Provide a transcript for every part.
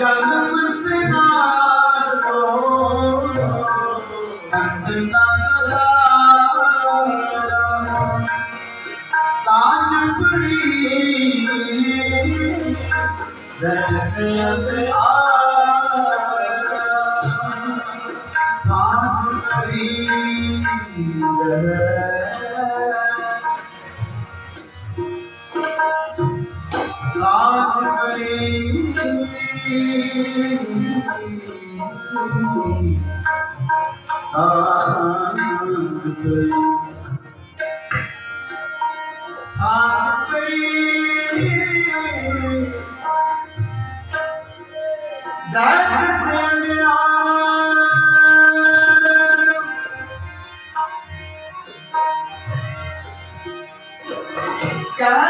ਜਨਮ ਸਿਨਾਰ ਕੋ ਅੰਤ ਨਾ ਸਦਾਰਾ ਸਾਜ ਪਰੀ ਦਰਸਨ ਆਰਾ ਸਾਜ ਪਰੀ ਸਾਜ ਪਰੀ ਜਗ ਸਿਆਣਾ ਕਹਿ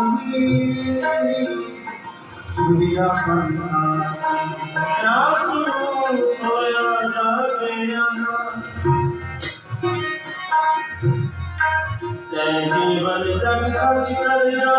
তুমি দুনিয়া খানা রাত সোয়া যাবে না জীবন জগ সচ কর जा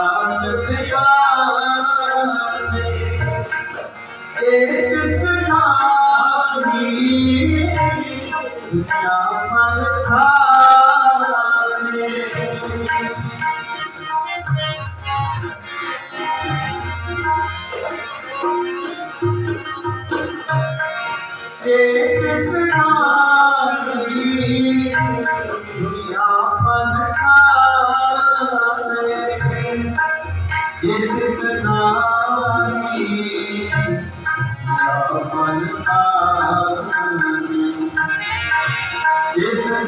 Take this now.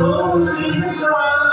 ਕਿਨਾਰੀ ਕਰਨਾ